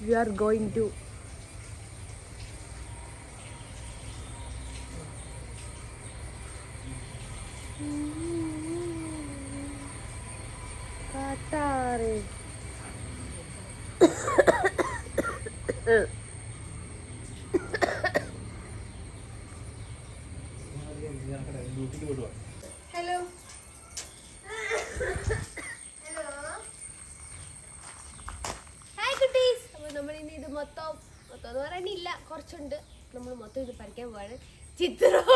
We are going to പറയാനില്ല കുറച്ചുണ്ട്. നമ്മൾ മൊത്തം ഇത് പറിക്കാൻ പോവാണ്. ചിത്രം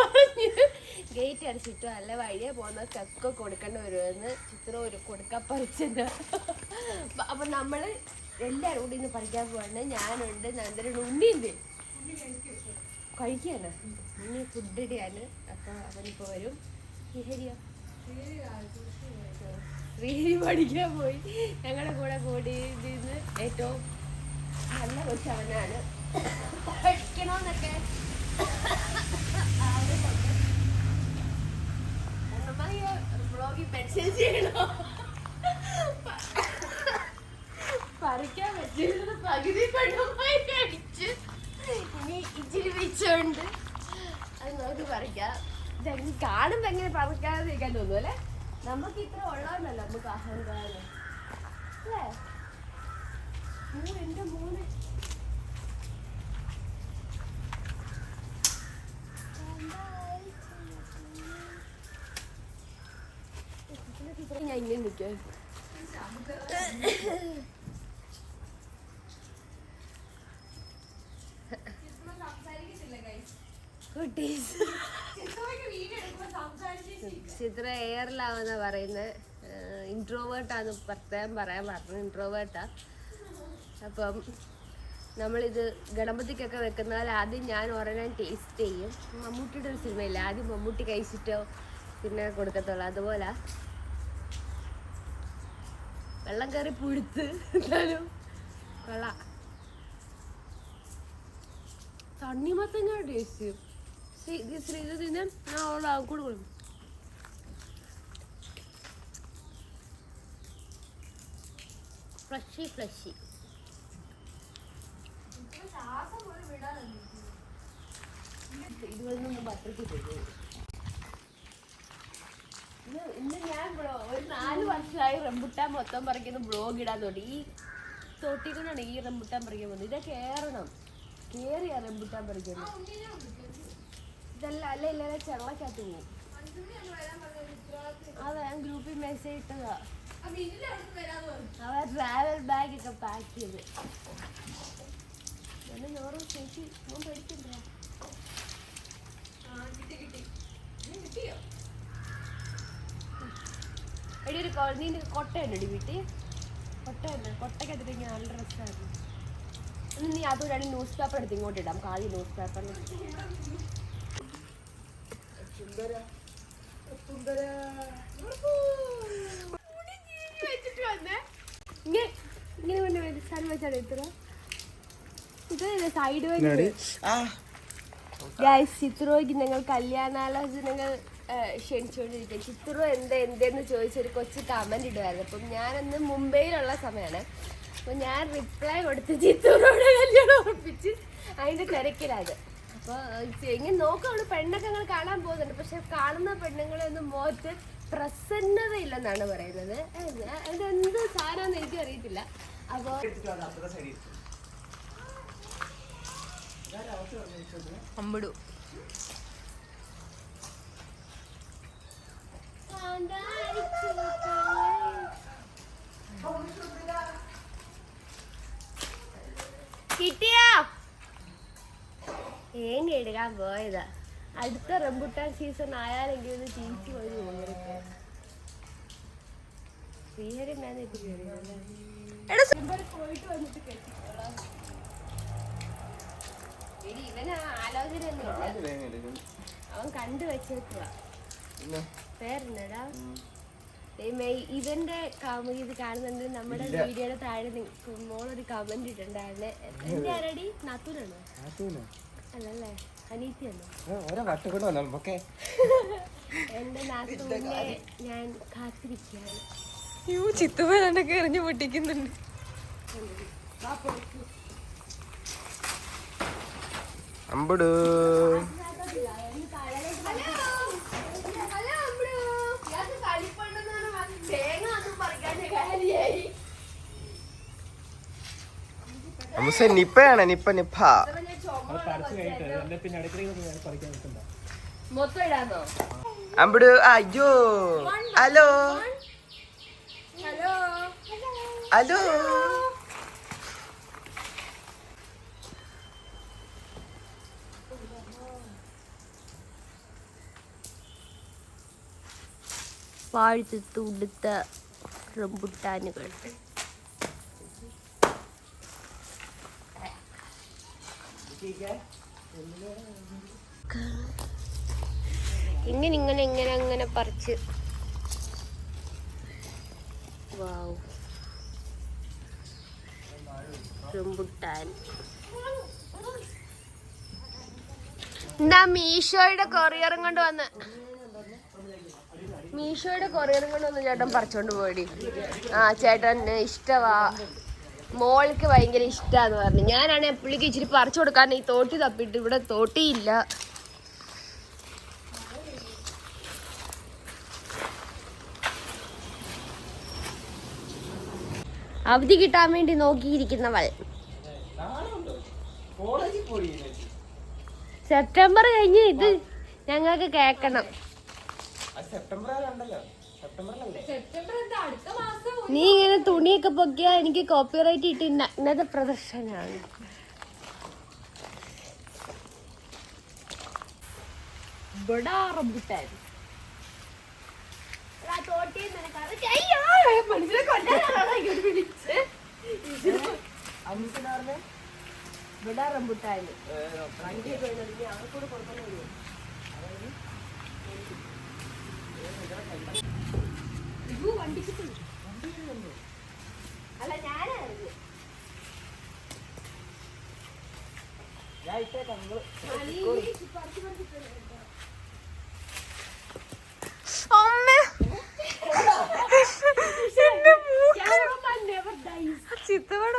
ഗേറ്റ് അടിച്ചിട്ട് നല്ല വഴിയെ ചക്ക കൊടുക്കേണ്ടി വരുമെന്ന് ചിത്ര ഒരു കൊടുക്കാൻ പറിച്ചത് അപ്പം നമ്മൾ എല്ലാവരും കൂടി ഇന്ന് പറിക്കാൻ പോവാണ്. ഞാനുണ്ട് നന്ദരുണ്ട് ഉണ്ണിയുണ്ട്. കഴിക്കാണ് ഉണ്ണി ഫുഡ് ഇടിയാണ് അപ്പോൾ അവനിപ്പോൾ വരും. ശ്രീഹരി പഠിക്കാൻ പോയി. ഞങ്ങളുടെ കൂടെ കൂടി ഇതിന്ന് ഏറ്റവും നല്ല കൊച്ചവനാണ് പഠിക്കണമെന്നൊക്കെ ബ്ലോഗിൽ മെൻഷൻ ചെയ്യണോ? പറിക്കാൻ പറ്റിയത് പകുതി പെണ്ണുമായി കഴിച്ച്. ഇനി ഇച്ചിരി വെച്ചോണ്ട് അത് നമുക്ക് പറിക്കാം. ഇതെങ്ങനെ കാണുമ്പോ എങ്ങനെ നമുക്ക് ഇത്ര ഉള്ളതല്ലോ നമുക്ക് അഹങ്കാരം. അല്ലേ? ഓ, എന്റെ ഞാൻ ഇങ്ങനെ നിൽക്കാം ചിത്ര എയറിലാവുന്ന പറയുന്നത് ഇൻട്രോവേർട്ടാന്ന് പ്രത്യേകം പറയാൻ പറഞ്ഞു. ഇൻട്രോവേർട്ടാ അപ്പം നമ്മളിത് ഗണപതിക്കൊക്കെ വെക്കുന്നാൽ ആദ്യം ഞാൻ ഒരെണ്ണം ടേസ്റ്റ് ചെയ്യും. മമ്മൂട്ടിയുടെ ഒരു സിനിമയില്ല ആദ്യം മമ്മൂട്ടി കഴിച്ചിട്ടോ? പിന്നെ കൊടുക്കത്തുള്ളൂ. അതുപോലെ. വെള്ളം കയറി പുഴുത്ത്. എന്നാലും കൊള്ളാം. തണ്ണിമത്തങ്ങ ടേസ്റ്റ് ശ്രീത് തിന്നാൻ ഞാൻ അവളെ കൂടെ കൊടുക്കും ഫ്ലഷി ഫ്ലഷി. ഇതുവരെയൊന്നും പത്രത്തിൽ പോയി ഇന്ന് ഞാൻ ബ്ലോ ഒരു നാല് വർഷമായി റംബുട്ടാൻ മൊത്തം പറിക്കുന്ന ബ്ലോഗ് ഇടാൻ തോട്ടി ഈ തോട്ടിൽ കൊണ്ടാണ് ഈ റംബുട്ടാൻ പറിക്കാൻ പോകുന്നത്. ഇതൊക്കെ കയറണം കയറിയാ റംബുട്ടാൻ പറിക്കുന്നത് ഇതല്ല അല്ല ഇല്ലാതെ ചെള്ളക്കകത്ത് പോകും അതെ ഞാൻ ഗ്രൂപ്പിൽ മെസ്സേജ് ഇട്ടതാ. അവ ട്രാവൽ ബാഗ് ഒക്കെ പാക്ക് ചെയ്ത്. എന്നെ നോറോ ചേച്ചി മോൻ പേടിക്കണ്ട എടി ഒരു നീ കൊട്ടയുണ്ടടി വീട്ടിൽ. കൊട്ടയുണ്ട് കൊട്ടയ്ക്കകത്തിട്ട് ഇങ്ങനെ നല്ല രസമായിരുന്നു. നീ അതും രണ്ട് ന്യൂസ് പേപ്പർ എടുത്ത് ഇങ്ങോട്ട് ഇടാം. കാതി ന്യൂസ് പേപ്പർ ഇങ്ങനെ കൊണ്ട് ഇത്ര? ഇത് സൈഡ് വഴി ഗൈസ് ചിത്രോയ്ക്ക് ഞങ്ങൾ കല്യാണാലോചനകൾ ക്ഷണിച്ചുകൊണ്ടിരിക്കുക. ചിത്തുറു എന്താ എന്തെന്ന് ചോദിച്ചൊരു കൊച്ചു കമന്റ് ഇടുമായിരുന്നു അപ്പം ഞാനന്ന് മുംബൈയിലുള്ള സമയമാണ് അപ്പം ഞാൻ റിപ്ലൈ കൊടുത്ത് ചിത്തൂരോട് കല്യാണം ഉറപ്പിച്ച് അതിന്റെ തിരക്കിലാണ് അപ്പോൾ ഇങ്ങനെ നോക്കുകയാണ് പെണ്ണൊക്കെ ഞങ്ങൾ കാണാൻ പോകുന്നുണ്ട്. പക്ഷെ കാണുന്ന പെണ്ണുങ്ങളെ ഒന്നും മോറ്റ് പ്രസന്നത ഇല്ലെന്നാണ് പറയുന്നത് അതെന്ത് സാധനമെന്ന് എനിക്ക് അറിയത്തില്ല അപ്പോൾ അമ്പിടു. കിട്ടിയോ? ഏങ്ങ എടുക്കാൻ പോയതാ. അടുത്ത റംബുട്ടാൻ സീസൺ ആയാലെങ്കിലും ഇത് തിരിച്ചു പോയി നോക്കി ശ്രീഹരി ഞാൻ പോയിട്ട് വന്നിട്ട് കെട്ടിക്കോളാം ഇവനാ ആലോചന അവൻ കണ്ടു വെച്ചേക്കുക ദൈവമേ, ഇവന്റെ ഇത് കാണുന്നുണ്ട്. നമ്മുടെ വീഡിയോയുടെ താഴെ മോളൊരു കമന്റ് ഇട്ടുണ്ടായിരുന്നു എന്റെ ആരടി? നാത്തൂനാണോ? അല്ലല്ലേ? അനീത്തിയാണോ എന്റെ നാത്തൂനെ ഞാൻ കാത്തിരിക്കുകയാണ്. യൂ ചിത്തുമേനൊക്കെ എറിഞ്ഞു പൊട്ടിക്കുന്നുണ്ട്. അമ്പടു. അമ്മൂസ നിപ്പയാണ് നിപ്പ നിപ്പ. അമ്പടു അയ്യോ. ഹലോ. ഹലോ. ഹലോ ഉടുത്ത റംബുട്ടാനുകൾ. ഇങ്ങനെ ഇങ്ങനെ ഇങ്ങനെ അങ്ങനെ പറിച്ച്. എന്താ മീഷോയുടെ കൊറിയറും കൊണ്ട് വന്ന്. മീഷോയുടെ കൊറിയറും കൊണ്ട് വന്ന് ചേട്ടൻ പറിച്ചോണ്ട് പോയി ആ ചേട്ടൻ ഇഷ്ടവാ. മോൾക്ക് ഭയങ്കര ഇഷ്ടമാന്ന് പറഞ്ഞു. ഞാനാണ് പുള്ളിക്ക് ഇച്ചിരി പറിച്ചു കൊടുക്കാൻ ഈ തോട്ടി തപ്പിട്ട് ഇവിടെ തോട്ടിയില്ല. അവധി കിട്ടാൻ വേണ്ടി നോക്കിയിരിക്കുന്നവൾ. സെപ്റ്റംബർ കഴിഞ്ഞ് ഇത് ഞങ്ങൾക്ക് കേക്കണം സെപ്റ്റംബർ നീ ഇങ്ങനെ തുണിയൊക്കെ പൊക്കിയാ എനിക്ക് കോപ്പിറൈറ്റ് ഇട്ട് നഗ്നത പ്രദർശനാണ് ബടാ റംബുട്ടാൻ. എടാ, തോട്ടിയിൽ നിനക്ക് അറിയില്ല. അയ്യോ, വണ്ടിയിൽ വണ്ടിക്ക്. അല്ല ഞാൻ ഇട്ടേക്കാം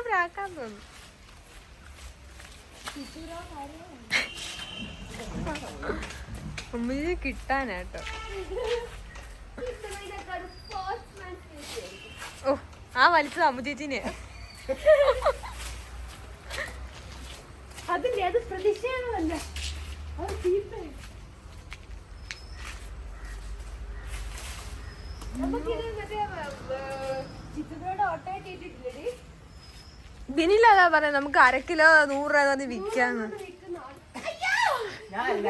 പ്രാക്കാൻ തോന്നുന്നു. കിട്ടാനാട്ടോ ഓ ആ വലിച്ചത് അമ്മു ചേച്ചിനെ അതിന്റെ അത് പ്രതിഷേധമല്ല ബിനിലതാ പറയാ നമുക്ക് അര കിലോ നൂറ് രൂപ വിൽക്കാന്ന്. ഞാനല്ല.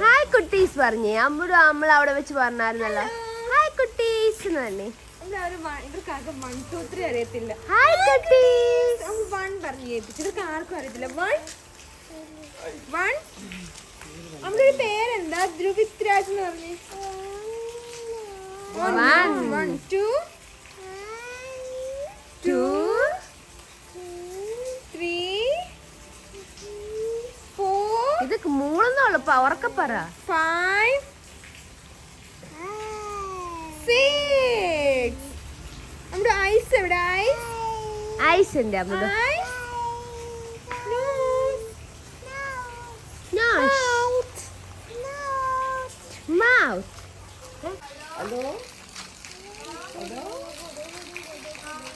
ഹായ് കുട്ടീസ് പറഞ്ഞേ. അമ്മടും അമ്മൾ അവിടെ വെച്ച് പറഞ്ഞായിരുന്നല്ലോ. ഹായ് കുട്ടീസ് എന്ന് പറഞ്ഞേ. അറിയത്തില്ല. ഹായ് കുട്ടീസ്. വൺ പറഞ്ഞു കേൾപ്പിച്ചു ഇവർക്ക് ആർക്കും അറിയത്തില്ല. വൺ വൺ നമ്മുടെ പേരെന്താ? ധ്രുവിത്രാജ് എന്ന് പറഞ്ഞു. One two, two three four ഇത് മൂളെന്നുള്ളു ഉറക്കെ പറ. ഫൈവ് സിക്സ് നമ്മുടെ ഐസ് എവിടെ? ഐസ് ഐസ് ഉണ്ട് അമ്മൂട് eyes nose mouth hello hello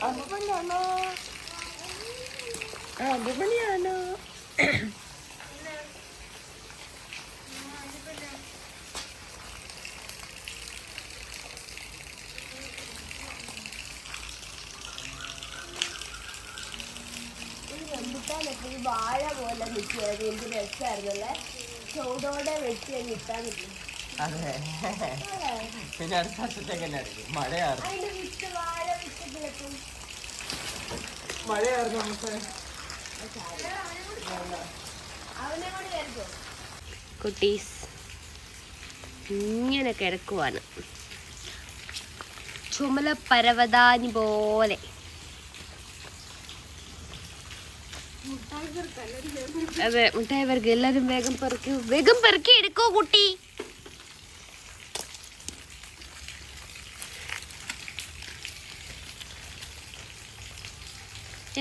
അമ്മണിയാണോ ആ അമ്മണിയാണോ റംബുട്ടാനൊക്കെ ഈ വാഴ എന്ത് രസമായിരുന്നല്ലേ ചൂടോടെ വെച്ച് അതെ. പിന്നെ അടുത്ത വർഷത്തേക്ക് തന്നെ ആയിരിക്കും മഴയായിരുന്നു അതിന്റെ വിത്ത് വാഴ വിത്ത് കിടക്കും. മഴയായിരുന്നു നമുക്ക്. അവനെ കൂടി കുട്ടീസ് ഇങ്ങനെ കിടക്കുവാണ്. ചുമല പരവതാനി പോലെ. അതെ പെറുക്കി എല്ലാരും വേഗം പെറുക്കി വേഗം പെറുക്കി എടുക്കൂ കുട്ടി.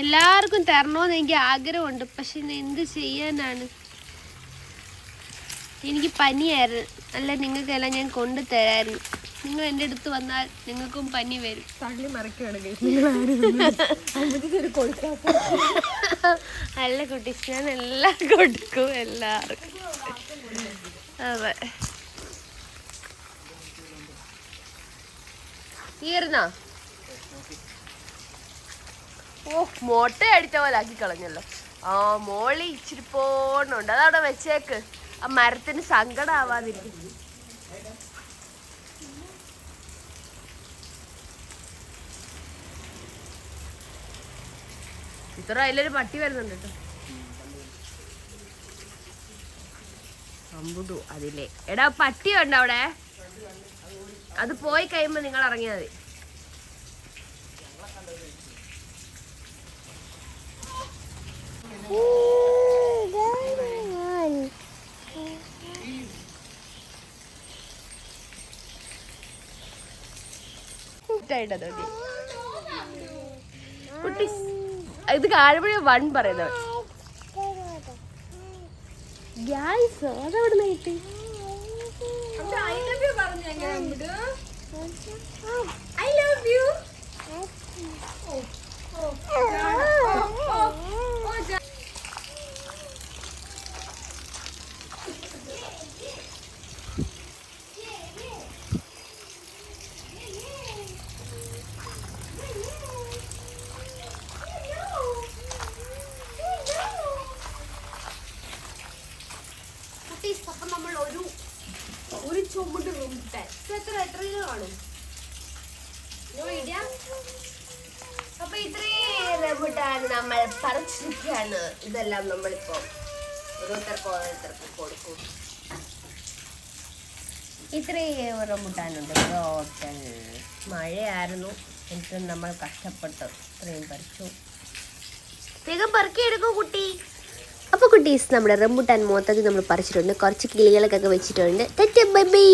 എല്ലാവർക്കും തരണമെന്ന് എനിക്ക് ആഗ്രഹമുണ്ട് പക്ഷെ എന്ത് ചെയ്യാനാണ്? എനിക്ക് പനിയായിരുന്നു. അല്ല നിങ്ങൾക്കെല്ലാം ഞാൻ കൊണ്ടു തരായിരുന്നു നിങ്ങൾ എന്റെ അടുത്ത് വന്നാൽ നിങ്ങൾക്കും പനി വരും. തള്ളി മറിക്കുകയാണ് അല്ല കുട്ടി ഞാൻ എല്ലാം കൊടുക്കും എല്ലാവർക്കും. അതെ. തീർന്നോ ഓ മോട്ട അടിച്ച പോലെ ആക്കി കളഞ്ഞല്ലോ. ആ മോളി ഇച്ചിരി പോണുണ്ട്. അതവിടെ വെച്ചേക്ക്. ആ മരത്തിന് സങ്കടം ഇത്ര അതിലൊരു പട്ടി വരുന്നുണ്ട് കേട്ടോ അതിലെ. എടാ പട്ടി ഉണ്ട് അവിടെ? അത് പോയി കഴിയുമ്പോ നിങ്ങൾ ഇറങ്ങിയാൽ മതി. കുട്ടി. ഇത് കാണുമ്പോഴേ വൺ പറയുന്നത്. ഗ്യാസ് അതവിടെ നിന്ന് കിട്ടി? ഐ ലവ് യു പറഞ്ഞു എങ്ങനെ ഐ ലവ് യു കുട്ടീസ് അപ്പം നമ്മൾ ഒരു ഒരു ചുമട് റൂമിട്ടെ എത്ര എത്ര കിലോ കാണും അപ്പൊ ഇത്രയും നമ്മൾ പറിച്ചിരിക്കുകയാണ്. ഇതെല്ലാം നമ്മളിപ്പോ ഓരോരുത്തർക്ക് ഓരോരുത്തർക്ക് കൊടുക്കും. ഇത്രയും റംബുട്ടാനുണ്ട് ടോട്ടൽ മഴയായിരുന്നു. എനിക്കും നമ്മൾ കഷ്ടപ്പെട്ടു. ഇത്രയും പറിച്ചു. വേഗം പറിക്കെടുക്കും കുട്ടി. അപ്പോൾ കുട്ടീസ് നമ്മുടെ റംബുട്ടാൻ മൊത്തത്തിൽ നമ്മൾ പറിച്ചിട്ടുണ്ട്. കുറച്ച് കിളികളൊക്കെ വെച്ചിട്ടുണ്ട്. Bye bye.